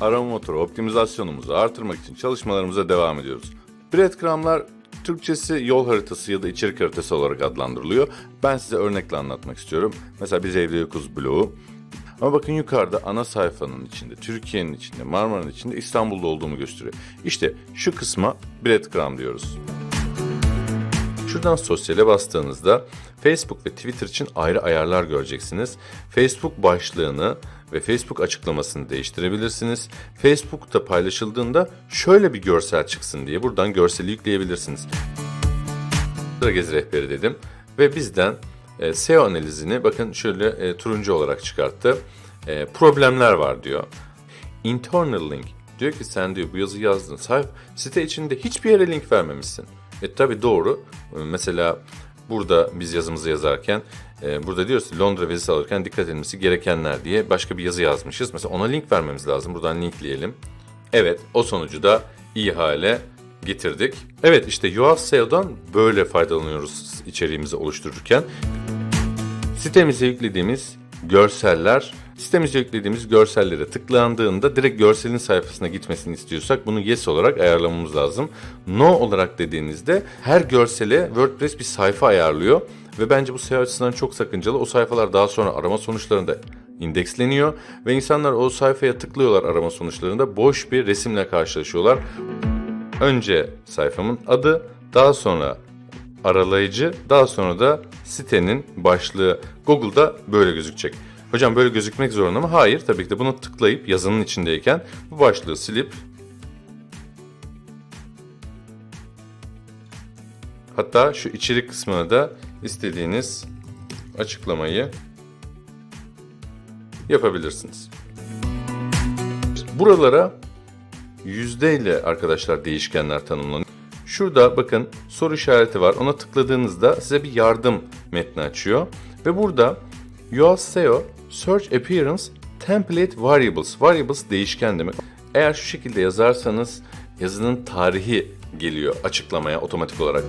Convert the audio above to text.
arama motoru optimizasyonumuzu artırmak için çalışmalarımıza devam ediyoruz. Breadcrumb'lar Türkçesi yol haritası ya da içerik haritası olarak adlandırılıyor. Ben size örnekle anlatmak istiyorum. Mesela biz evde yokuz bloğu. Ama bakın yukarıda ana sayfanın içinde, Türkiye'nin içinde, Marmara'nın içinde İstanbul'da olduğumu gösteriyor. İşte şu kısma breadcrumb diyoruz. Şuradan sosyale bastığınızda Facebook ve Twitter için ayrı ayarlar göreceksiniz. Facebook başlığını ve Facebook açıklamasını değiştirebilirsiniz. Facebook'ta paylaşıldığında şöyle bir görsel çıksın diye buradan görseli yükleyebilirsiniz. Sıra gezi rehberi dedim ve bizden e, SEO analizini bakın şöyle e, turuncu olarak çıkarttı. E, problemler var diyor. Internal link diyor ki sen diyor bu yazı yazdın sayfa site içinde hiçbir yere link vermemişsin. E tabi doğru. E, Mesela burada biz yazımızı yazarken e, burada diyoruz Londra vizesi alırken dikkat edilmesi gerekenler diye başka bir yazı yazmışız. Mesela ona link vermemiz lazım. Buradan linkleyelim. Evet o sonucu da iyi hale getirdik. Evet işte Yoast SEO'dan böyle faydalanıyoruz içeriğimizi oluştururken. Sitemize yüklediğimiz görseller, sitemize yüklediğimiz görsellere tıklandığında direkt görselin sayfasına gitmesini istiyorsak bunu yes olarak ayarlamamız lazım. No olarak dediğinizde her görsele WordPress bir sayfa ayarlıyor ve bence bu SEO açısından çok sakıncalı. O sayfalar daha sonra arama sonuçlarında indeksleniyor ve insanlar o sayfaya tıklıyorlar arama sonuçlarında boş bir resimle karşılaşıyorlar. Önce sayfamın adı, daha sonra aralayıcı, daha sonra da sitenin başlığı Google'da böyle gözükecek. Hocam böyle gözükmek zorunda mı? Hayır, tabii ki de bunu tıklayıp yazının içindeyken bu başlığı silip hatta şu içerik kısmına da istediğiniz açıklamayı yapabilirsiniz. Buralara yüzdeyle arkadaşlar değişkenler tanımlanıyor. Şurada bakın soru işareti var. Ona tıkladığınızda size bir yardım metni açıyor. Ve burada Yoast SEO Search Appearance Template Variables. Variables değişken demek. Eğer şu şekilde yazarsanız yazının tarihi geliyor açıklamaya otomatik olarak.